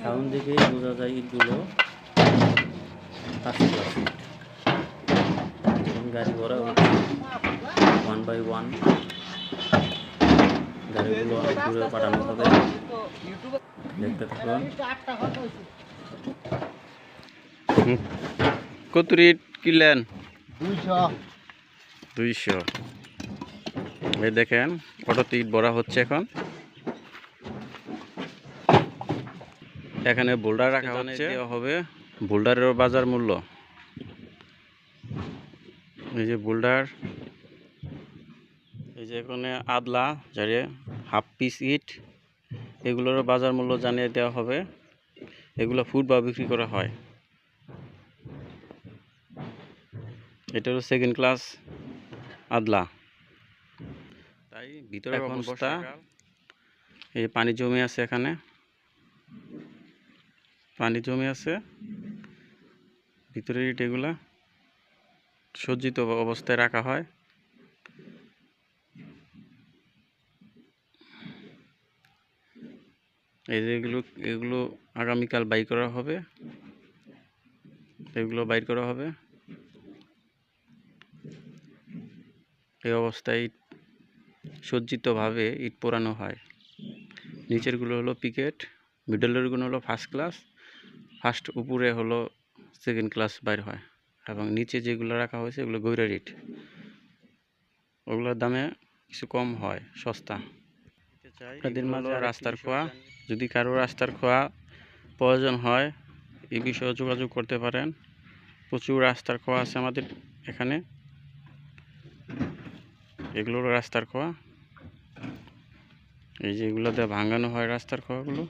Sound দেখে বোঝা যায় ইটগুলো ফার্স্ট ক্লাস ইট গাড়ি ভরা হচ্ছে ওয়ান বাই ওয়ান গাড়িগুলো অনেক দূরে পাঠানো হবে। দেখতে থাকুন। কত রেট কিনলেন? দুইশো। দুইশো। এই দেখেন অটোতে ইট ভরা হচ্ছে এখন। এখানে বোল্ডার রাখা হচ্ছে। হবে। বোল্ডারেরও বাজার মূল্য। এই যে বোল্ডার এই যে এখানে আদলা যারে হাফ পিস ইট এগুলোরও বাজার মূল্য জানিয়ে দেওয়া হবে। এগুলো ফুড বা বিক্রি করা হয়। এটা হলো সেকেন্ড ক্লাস আদলা। তাই ভিতরে অবস্থা এই পানি জমে আছে এখানে। পানি জমে আছে। ভিতরের ইট এগুলা সজ্জিত অবস্থায় রাখা হয়। এই যে এগুলো এগুলো আগামীকাল বাই করা হবে। এগুলো বাইর করা হবে। এই অবস্থায় ইট সজ্জিতভাবে ইট পোড়ানো হয়। নিচেরগুলো হলো পিকেট, মিডলেরগুলো হলো ফার্স্ট ক্লাস। ফার্স্ট উপরে হলো সেকেন্ড ক্লাস বাইর হয় এবং নিচে যেগুলো রাখা হয়েছে এগুলো গৈরার ইট ওগুলোর দামে কিছু কম হয় সস্তা। আপনাদের মাঝে রাস্তার খোয়া। যদি কারও রাস্তার খোয়া প্রয়োজন হয় এই বিষয়ে যোগাযোগ করতে পারেন। প্রচুর রাস্তার খোয়া আছে আমাদের এখানে। এগুলোর রাস্তার খোয়া। এই যে এগুলো দিয়ে ভাঙানো হয় রাস্তার খোয়াগুলো।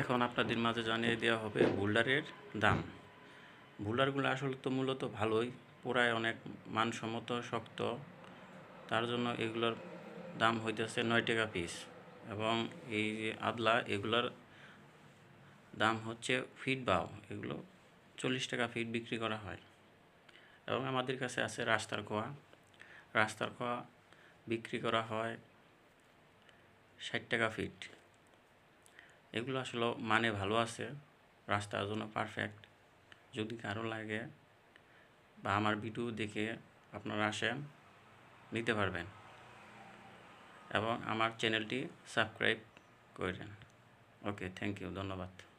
এখন আপনাদের মাঝে জানিয়ে দেওয়া হবে বোল্ডারের দাম। বোল্ডারগুলো আসলে তো মূলত ভালোই পুরায় অনেক মানসম্মত, শক্ত। তার জন্য এগুলোর দাম হইতেছে নয় টাকা পিস এবং এই যে আদলা, এগুলোর দাম হচ্ছে ফিট বাও। এগুলো চল্লিশ টাকা ফিট বিক্রি করা হয়। এবং আমাদের কাছে আছে রাস্তার খোয়া। রাস্তার খোয়া বিক্রি করা হয় ষাট টাকা ফিট এগুলো আসলে মানে ভালো আছে, রাস্তার জন্য পারফেক্ট যদি কারও লাগে বা আমার ভিডিও দেখে আপনারা আসেন, নিতে পারবেন। এবং আমার চ্যানেলটি সাবস্ক্রাইব করেন। ওকে থ্যাংক ইউ ধন্যবাদ।